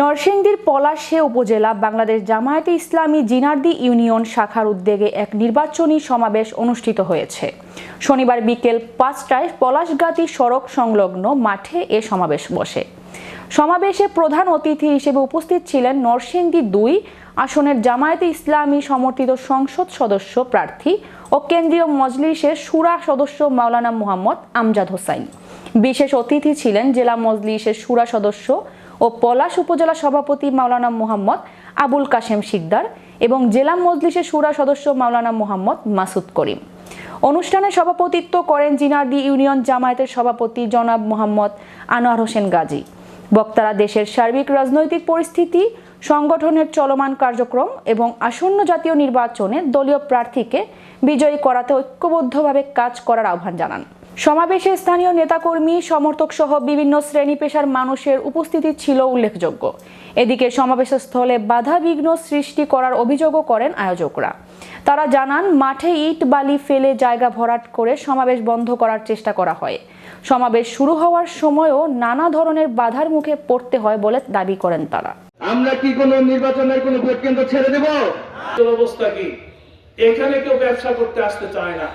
নরসিংদীর পলাশে উপজেলা বাংলাদেশ জামায়াতে ইসলামী জিনার্দি ইউনিয়ন শাখার উদ্যোগে এক নির্বাচনী সমাবেশ অনুষ্ঠিত হয়েছে। শনিবার বিকেল পাঁচটায় পলাশগাতি সড়ক সংলগ্ন মাঠে এ সমাবেশ বসে। সমাবেশে প্রধান অতিথি হিসেবে উপস্থিত ছিলেন নরসিংদী দুই, আসনের জামায়াতে ইসলামী সমর্থিত সংসদ সদস্য প্রার্থী ও কেন্দ্রীয় মজলিসের সুরা সদস্য মাওলানা মুহাম্মদ আমজাদ হোসাইন। বিশেষ অতিথি ছিলেন জেলা মজলিসের সুরা সদস্য ও পলাশ উপজেলা সভাপতি মাওলানা মুহাম্মদ আবুল কাশেম শিকদার এবং জেলা মজলিসের সুরা সদস্য মাওলানা মুহাম্মদ মাসুদ করিম। অনুষ্ঠানে সভাপতিত্ব করেন জিনারদি ইউনিয়ন জামায়াতের সভাপতি জনাব মোহাম্মদ আনোয়ার হোসেন গাজী। বক্তারা দেশের সার্বিক রাজনৈতিক পরিস্থিতি, সংগঠনের চলমান কার্যক্রম এবং আসন্ন জাতীয় নির্বাচনে দলীয় প্রার্থীকে বিজয়ী করাতে ঐক্যবদ্ধভাবে কাজ করার আহ্বান জানান। সমাবেশে স্থানীয় নেতাকর্মী সমর্থক সহ বিভিন্ন শ্রেণি পেশার মানুষের উপস্থিতি ছিল উল্লেখযোগ্য। এদিকে সমাবেশস্থলে বাধা বিঘ্ন সৃষ্টি করার অভিযোগও করেন আয়োজকরা। তারা জানান মাঠে ইট বালি ফেলে জায়গা ভরাট করে সমাবেশ বন্ধ করার চেষ্টা করা হয়। সমাবেশ শুরু হওয়ার সময়ও নানা ধরনের বাধার মুখে পড়তে হয় বলে দাবি করেন তারা। আমরা কি কোনো নির্বাচনের কোনো ভোট কেন্দ্র ছেড়ে দেব? অবস্থা কি? এখানে কেউ ব্যবসা করতে আসতে চায় না।